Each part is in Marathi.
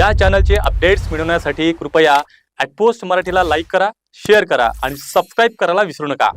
या चॅनलचे अपडेट्स मिळवण्यासाठी कृपया ॲटपोस्ट मराठीला लाईक करा शेअर करा आणि सबस्क्राईब करायला विसरू नका.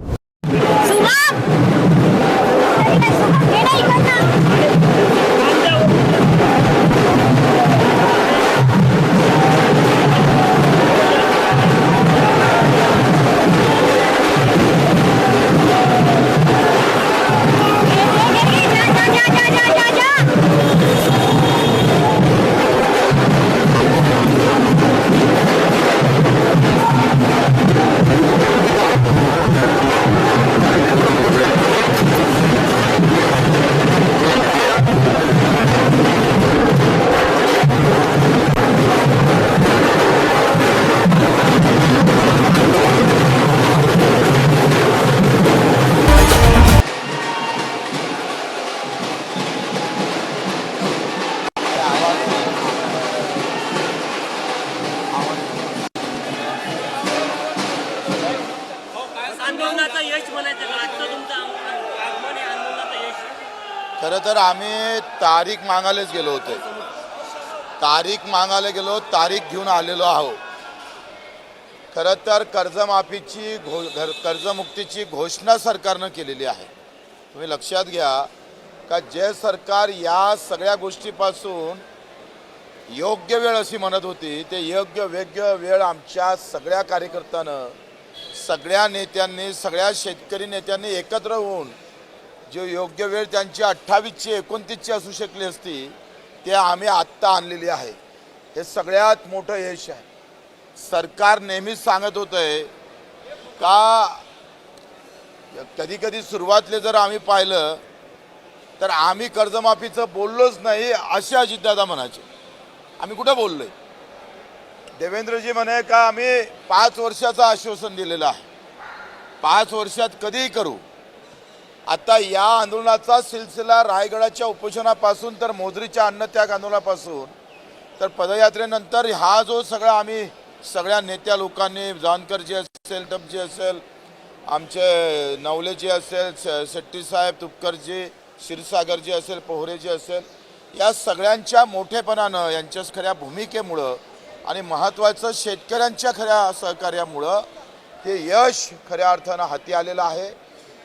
सर आम्ही तारीख मागायलाच गेलो होतो. तारीख मागायला गेलो तारीख घेऊन आलेलो आहो खरं तर कर्जमाफीची घो घर कर्जमुक्तीची घोषणा सरकारनं केलेली आहे. तुम्ही लक्षात घ्या का जे सरकार या सगळ्या गोष्टीपासून योग्य वेळ अशी म्हणत होती ते योग्य वेग्य वेळ आमच्या सगळ्या कार्यकर्त्यानं सगळ्या नेत्यांनी सगळ्या शेतकरी नेत्यांनी एकत्र होऊन जे योग्य वेळ त्यांची अठ्ठावीसची एकोणतीसची असू शकली असती ते आम्ही आत्ता आणलेली आहे. हे सगळ्यात मोठं यश आहे. सरकार नेहमीच सांगत होतंय का कधी कधी सुरुवातले जर आम्ही पाहिलं तर आम्ही कर्जमाफीचं बोललोच नाही असे अजितदादा म्हणायचे. आम्ही कुठं आहे देवेंद्रजी म्हणे का आम्ही पाच वर्षाचं आश्वासन दिलेलं आहे. पाच वर्षात कधीही करू. आता या आंदोलनाचा सिलसिला रायगडाच्या उपोषणापासून तर मोजरीच्या अन्नत्याग आंदोलनापासून तर पदयात्रेनंतर हा जो सगळा आम्ही सगळ्या नेत्या लोकांनी जानकरजी असेल टपजी असेल आमचे नवलेजी असेल शेट्टीसाहेब तुपकरजी क्षीरसागरजी असेल पोहरेजी असेल या सगळ्यांच्या मोठेपणानं यांच्या खऱ्या भूमिकेमुळं आणि महत्त्वाचं शेतकऱ्यांच्या खऱ्या सहकार्यामुळं हे यश खऱ्या अर्थानं हाती आलेलं आहे.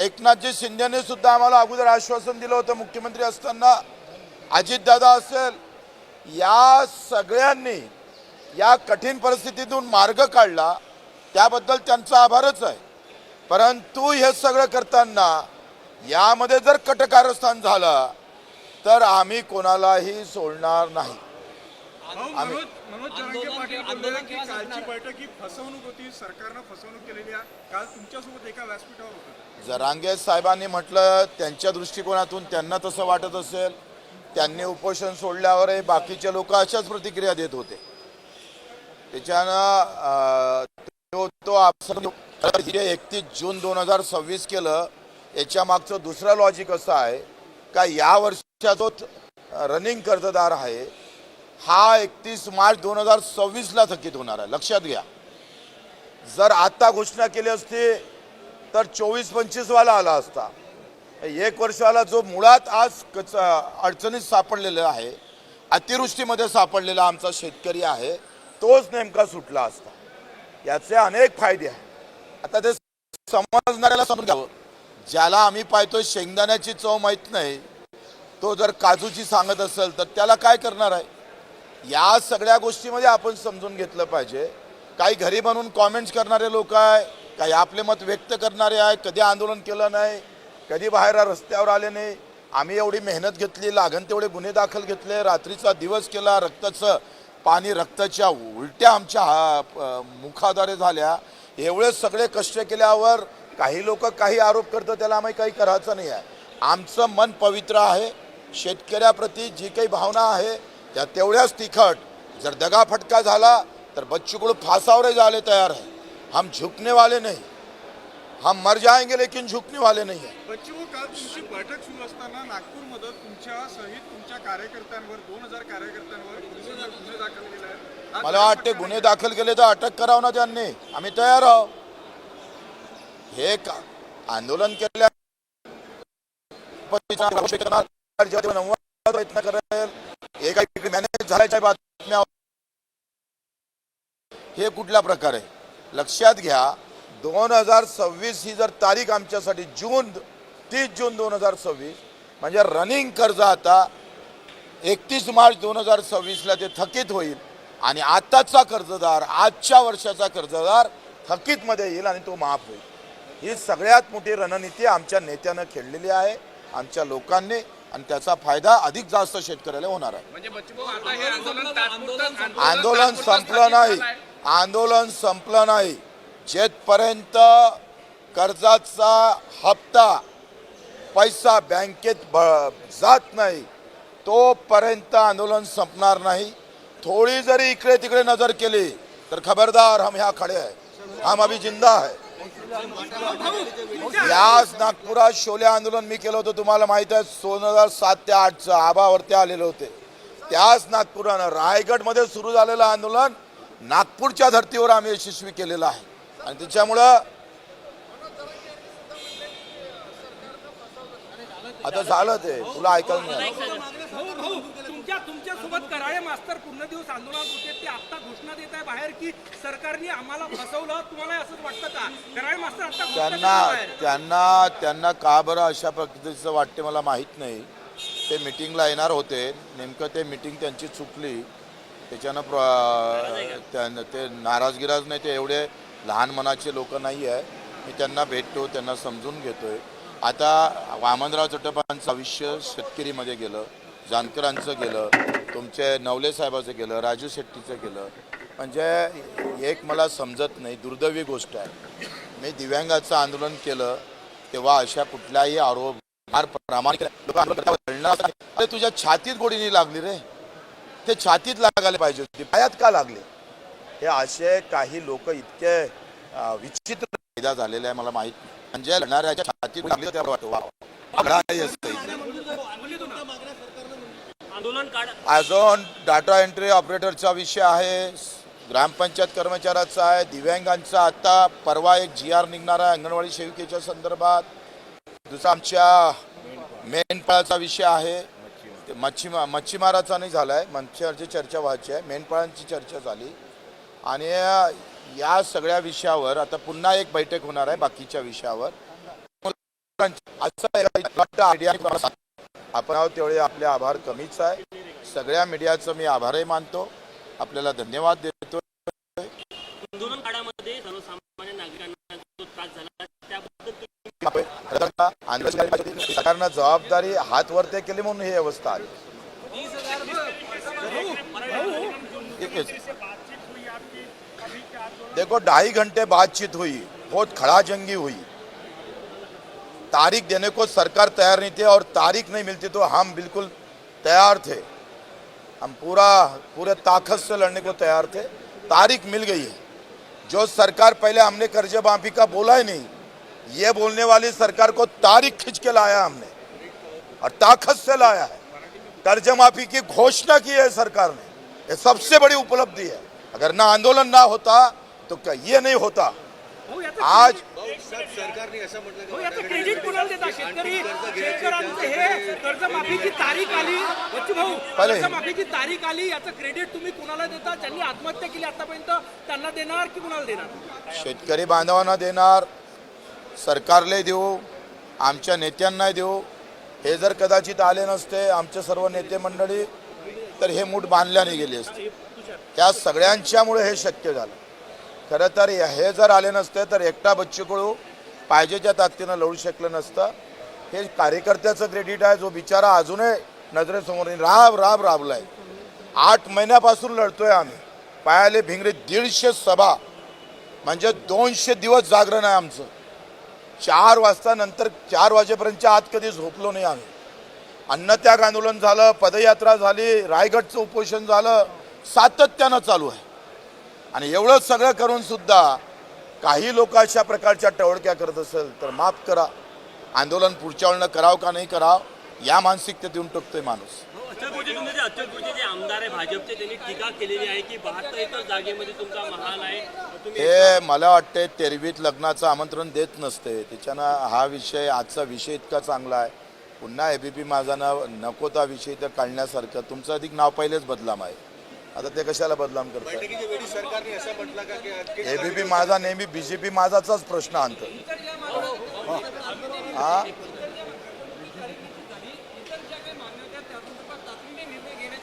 एकनाथजी शिंदेने सुद्धा आम्हाला अगोदर आश्वासन दिलं होतं मुख्यमंत्री असताना. अजितदादा असेल या सगळ्यांनी या कठीण परिस्थितीतून मार्ग काढला त्याबद्दल त्यांचा आभारच आहे. परंतु हे सगळं करताना यामध्ये जर कटकारस्थान झालं तर आम्ही कोणालाही सोडणार नाही. भाऊ, मनोज मनोज जरांगे पाटील बोलले की कालची बैठक ही फसवणूक होती सरकारनं फसवणूक केलेली आहे. काल तुमच्यासोबत एका व्यासपीठावर होतं. जरांगे साहेबांनी म्हटलं त्यांच्या दृष्टिकोनातून त्यांना तसं वाटत असेल त्यांनी उपोषण सोडल्यावरही बाकीचे लोक अशाच प्रतिक्रिया देत होते. त्याच्यानं तो तो जे एकतीस जून दोन हजार सव्वीस केलं याच्या मागचं दुसरं लॉजिक असं आहे का या वर्षाचा जो रनिंग कर्जदार आहे हा एकतीस मार्च दोन हजार सव्वीसला थकीत होणार आहे. लक्षात घ्या. जर आता घोषणा केली असती तर चोवीस पंचवीस वाला आला असता. एक वर्षवाला जो मुळात आज कच अडचणीत सापडलेला आहे अतिवृष्टीमध्ये सापडलेला आमचा शेतकरी आहे तोच नेमका सुटला असता. याचे अनेक फायदे आहेत. आता ते समजणाऱ्याला समजून घ्यावं ज्याला आम्ही पाहतो शेंगदाण्याची चव माहीत नाही तो जर काजूची सांगत असेल तर त्याला काय करणार आहे? या सगळ्या गोष्टीमध्ये आपण समजून घेतलं पाहिजे. काही घरी बनवून कॉमेंट्स करणारे लोक आहे काही आपले मत व्यक्त करणारे आहे कधी आंदोलन केलं नाही कधी बाहेर रस्त्यावर आले नाही. आम्ही एवढी मेहनत घेतली लागन तेवढे गुन्हे दाखल घेतले रात्रीचा दिवस केला रक्ताचं पाणी रक्ताच्या उलट्या आमच्या हा मुखाद्वारे झाल्या. एवढे सगळे कष्ट केल्यावर काही लोक काही आरोप करतं त्याला आम्ही काही करायचं नाही आहे. आमचं मन पवित्र आहे. शेतकऱ्याप्रती जी काही भावना आहे त्या तेवढ्याच तिखट. जर दगाफटका झाला तर तर बच्चू झाले तयार आहे. हम झुकने वाले नहीं। हम मर जाएंगे लेकिन झुकने वाले नहीं है। बच्चू काल तुमची बैठक सुरू असताना नागपूरमध्ये तुमच्या सहित तुमच्या कार्यकर्त्यांवर दोन हजार कार्यकर्त्यांवर पोलिसांनी गुन्हे दाखल केले आहेत. आज मला वाटते गुन्हे दाखल केले तर अटक करावं ना त्यांनी. आम्ही तयार आहोत. हे का आंदोलन केल्या प्रयत्न करेल. एका मॅनेज झाल्याच्या बातम्या हे कुठला प्रकार? आहे लक्षात घ्या दोन हजार सव्वीस ही जर तारीख आमच्यासाठी जून तीस जून दोन हजार सव्वीस म्हणजे रनिंग कर्ज आता एकतीस मार्च दोन हजार सव्वीसला ते थकीत होईल. आणि आताचा कर्जदार आजच्या वर्षाचा कर्जदार थकीतमध्ये येईल आणि तो माफ होईल. ही सगळ्यात मोठी रणनीती आमच्या नेत्यानं खेळलेली आहे आमच्या लोकांनी आणि त्याचा फायदा अधिक जास्त शेतकऱ्याला होणार आहे. म्हणजे आंदोलन संपलं नाही. आंदोलन संपलं नाही. जेथपर्यंत कर्जाचा हप्ता पैसा बँकेत ब- जात नाही तोपर्यंत आंदोलन संपणार नाही. थोडी जरी इकडे तिकडे नजर केली तर खबरदार हम ह्या खडे आहे हम अभी जिंदा आहे याच नागपुरात शोले आंदोलन मी केलं होतं तुम्हाला माहीत आहे दोन हजार सात ते आठचं आबावरती आलेले होते. त्याच नागपुरानं रायगडमध्ये सुरू झालेलं आंदोलन नागपूरच्या धर्तीवर आम्ही यशस्वी केलेलं आहे. आणि त्याच्यामुळं आता झालं ते. तुला ऐकायला तुमच्यासोबत कराळे मास्तर पूर्ण दिवस आंदोलनात होते. ते आता घोषणा देत आहे बाहेर की सरकारने आम्हाला फसवलं. तुम्हाला असंच वाटतं का? कराळे मास्तर आता घोषणा देत त्यांना आहे बाहेर. त्यांना त्यांना का बरं अशा पद्धतीचं वाटते मला माहीत नाही. ते मिटिंगला येणार होते. नेमकं ते मिटिंग त्यांची चुकली. त्याच्यानं प्र ते नाराजगिराज नाही ते एवढे लहान मनाचे लोक नाही आहे. मी त्यांना भेटतो त्यांना समजून घेतोय. आता वामनराव चटपांचं आयुष्य शेतकरीमध्ये गेलं जानकरांचं गेलं तुमचे नवले साहेबाचं गेलं राजू शेट्टीचं गेलं. म्हणजे एक मला समजत नाही दुर्दैवी गोष्ट आहे. मी दिव्यांगाचं आंदोलन केलं तेव्हा अशा कुठल्याही आरोप फार प्रामाणिक तुझ्या छातीत गोडीने लागली रे. ते छातीत लागायला पाहिजे होती. पायात का लागले? हे असे काही लोक इतके विचित्र फायदा झालेले आहे मला माहीत म्हणजे लढणाऱ्याच्या छातीत लागले तर वाटतं अजून डाटा एंट्री ऑपरेटरचा विषय आहे. ग्रामपंचायत कर्मचाऱ्याचा आहे. दिव्यांगांचा आता परवा एक जी आर निघणार आहे अंगणवाडी सेविकेच्या संदर्भात. दुसरा आमच्या मेंढपाळाचा विषय आहे. ते मच्छीमा मच्छीमाराचा नाही झाला आहे मच्छीमारची चर्चा व्हायची आहे. मेंढपाळांची चर्चा झाली. आणि या सगळ्या विषयावर आता पुन्हा एक बैठक होणार आहे बाकीच्या विषयावर. आपण आहोत तेवढे. आपले आभार कमीच आहे. सगळ्या मीडियाचं मी आभारही मानतो. आपल्याला धन्यवाद देतो आंदोलन काळामध्ये सर्वसामान्य नागरिकांना जो त्रास झाला त्याबद्दल सरकारनं जबाबदारी हात वरते केली म्हणून अवस्था देखो, ढाई घंटे बातचीत हुई, बहुत खड़ा जंगी हुई. तारीख देने को सरकार तैयार नहीं थी और तारीख नहीं मिलती तो हम बिल्कुल तैयार थे. हम पूरा, पूरे ताकत से लड़ने को तैयार थे. तारीख मिल गई है. जो सरकार पहले हमने कर्ज माफ़ी का बोला ही नहीं ये बोलने वाली सरकार को तारीख खींच के लाया हमने और ताकत से लाया है। कर्ज माफ़ी की घोषणा की है सरकार ने। ये सबसे बड़ी उपलब्धि है। अगर ना आंदोलन ना होता तो क्या ये नहीं होता? आज सरकारने असं म्हटलं क्रेडिट कोणाला देता शेतकरी शेतकऱ्यांचं हे कर्जमाफीची तारीख आली। बच्चू भाऊ कर्जमाफीची तारीख आली याचं क्रेडिट तुम्ही कुणाला देता? ज्यांनी आत्महत्या केली आतापर्यंत त्यांना देणार की कुणाला देणार? शेतकरी बांधवांना देणार सरकारला देऊ आमच्या नेत्यांना देऊ हे जर कदाचित आले नसते आमचे सर्व नेते मंडळी तर हे मूठ बांधल्याने गेली असते. त्या सगळ्यांच्यामुळे हे शक्य झालं. खरं तर हे जर आले नसते तर एकटा बच्चू कळू पाहिजे त्या ताकदीनं लढू शकलं नसतं. हे कार्यकर्त्याचं क्रेडिट आहे जो बिचारा अजूनही नजरेसमोर राब राब राब राबलाय. आठ महिन्यापासून लढतोय आम्ही. पायाले भिंगरे दीडशे सभा. म्हणजे दोनशे दिवस जागरण आहे आमचं. चार वाजता नंतर चार वाजेपर्यंतच्या आत कधी झोपलो नाही आम्ही. अन्नत्याग आंदोलन झालं पदयात्रा झाली रायगडचं उपोषण झालं सातत्यानं चालू आहे. आणि एवढं सगळं करून सुद्धा काही लोक अशा प्रकारच्या टवळक्या करत असेल तर माफ करा. आंदोलन पुढच्या वेळेला करावं का नाही करावं या मानसिकतेत येऊन टोकतोय माणूस. जे जे आमदार आहे भाजपचे त्यांनी टीका केलेली आहे की बहात्तर एकर जागेमध्ये तुमचा महाल आहे. तुम्ही हे मला वाटते तेरवीत लग्नाचं आमंत्रण देत नसते. त्याच्यानं हा विषय आजचा विषय इतका चांगला आहे. पुन्हा एबीपी माझा नाव नको त्या विषय तर काढण्यासारखं. तुमचं अधिक नाव पहिलेच बदलाम आहे. आता ते कशाला बदलाम करताय? बैठकीच्या वेळी सरकारने असं म्हटलं का की आणखी एबीपी माझा नेहमी बीजेपी माझाचाच प्रश्न आणतो. हा?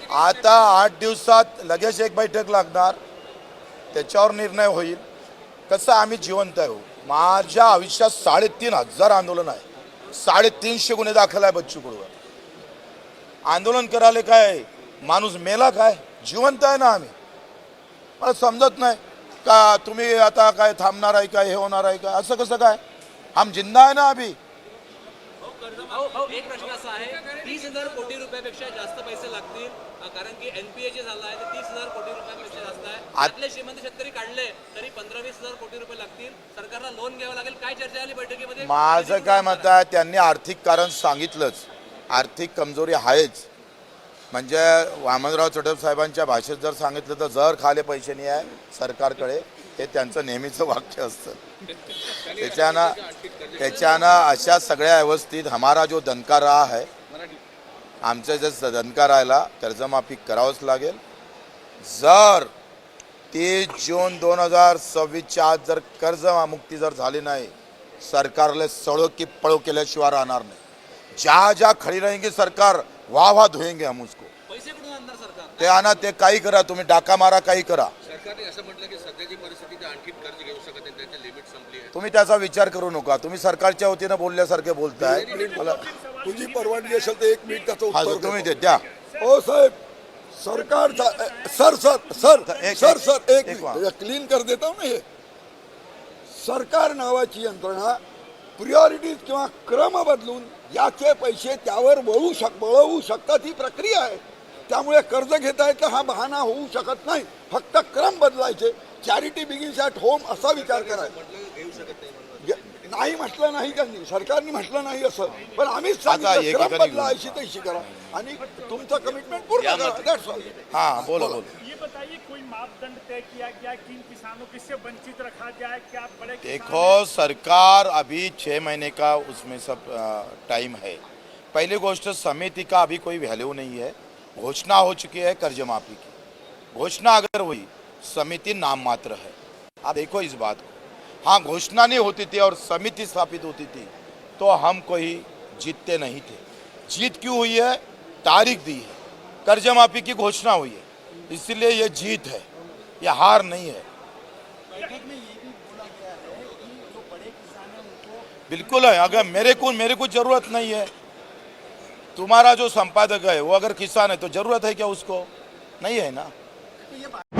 आता आठ दिवसात लगेच एक बैठक लागणार. त्याच्यावर निर्णय होईल. कसं आम्ही जिवंत आहे हो. माझ्या आयुष्यात साडेतीन हजार आंदोलन आहे. साडेतीनशे गुन्हे दाखल आहे बच्चू कडूवर आंदोलन करायला काय? माणूस मेला काय? जिवंत आहे ना आम्ही. मला समजत नाही. का तुम्ही आता काय थांबणार आहे काय हे होणार आहे काय असं कसं काय? आम जिंदा आहे ना अभी एक प्रश्न असा आहे तीस हजार कोटी रुपयापेक्षा जास्त पैसे लागतील कारण की एनपीए जे झालं आहे ते तीस हजार कोटी रुपयापेक्षा जास्त आहे. त्यातले श्रीमंत शेतकरी काढले तरी पंधरा वीस हजार कोटी रुपये लागतील. सरकारला लोन घ्यावं लागेल. काय चर्चा झाली बैठकीमध्ये? माझं काय मत आहे त्यांनी आर्थिक कारण सांगितलंच. आर्थिक कमजोरी आहेच. म्हणजे वामनराव चटप साहेबांच्या भाषेत जर सांगितलं तर जर खाले पैसे नाही आहे सरकारकडे हे त्यांचं नेहमीचं वाक्य असतं. त्याच्यानं त्याच्यानं अशा सगळ्या व्यवस्थित हमारा जो दणका रहा है आमचं जे स- दणका राहिला कर्जमाफी करावंच लागेल. जर तीस जून दोन हजार सव्वीसच्या आज जर कर्जमुक्ती जर झाली नाही सरकारला सड़ो की पळो केल्याशिवाय राहणार नाही. ज्या ज्या खडी रहेंगी सरकार वाह वाह धुएंगे हम उसको. पैसे कुठून आणणार सरकार? ते आणा ते काही करा तुम्ही डाका मारा काही करा. सरकारने असं म्हटलं की सध्याची परिस्थिती ते आणखी कर्ज घेऊ शकत नाही त्यांची लिमिट संपली आहे. तुम्ही त्याचा विचार करू नका. तुम्ही सरकारच्या वतीनं बोलल्यासारखे बोलताय. मला तुझी परवानगी असेल तर एक मिनिट त्याचं हा उत्तर तुम्ही द्या. हो साहेब सरकार सर सर सर एक- सर सर एक एक मिनिट. क्लीन कर देता हूं ना हे. सरकार नावाची यंत्रणा प्रिऑरिटीज किंवा क्रम बदलून याचे पैसे त्यावर वळू शक वळवू शकतात ही प्रक्रिया आहे. त्यामुळे कर्ज घेता येतं हा बहाणा होऊ शकत नाही. फक्त क्रम बदलायचे. चॅरिटी बिगिन्स ॲट होम असा विचार करायचा. नाही म्हटलं नाही त्यांनी सरकारने म्हटलं नाही असं. पण आम्हीच सांगितलं क्रम एकीकडे बदला घेऊन अशी तशी करा. आणि तुमचं कमिटमेंट पूर्ण करा. That's all. हा बोला बोला. बताइए कोई मापदंड तय किया गया किन किसानों को इससे वंचित रखा जाए? क्या बड़े देखो सरकार अभी छः महीने का उसमें सब टाइम है। पहली गोष्ट समिति का अभी कोई वैल्यू नहीं है। घोषणा हो चुकी है कर्ज माफ़ी की। घोषणा अगर हुई समिति नाम मात्र है। आप देखो इस बात को। हाँ घोषणा नहीं होती थी और समिति स्थापित होती थी तो हम कोई जीतते नहीं थे। जीत क्यों हुई है? तारीख दी है। कर्ज माफ़ी की घोषणा हुई है। इसलिए ये जीत है। ये हार नहीं है। बिल्कुल है। अगर मेरे को मेरे को ज़रूरत नहीं है। तुम्हारा जो संपादक है वो अगर किसान है तो ज़रूरत है क्या उसको? नहीं है ना। 你一百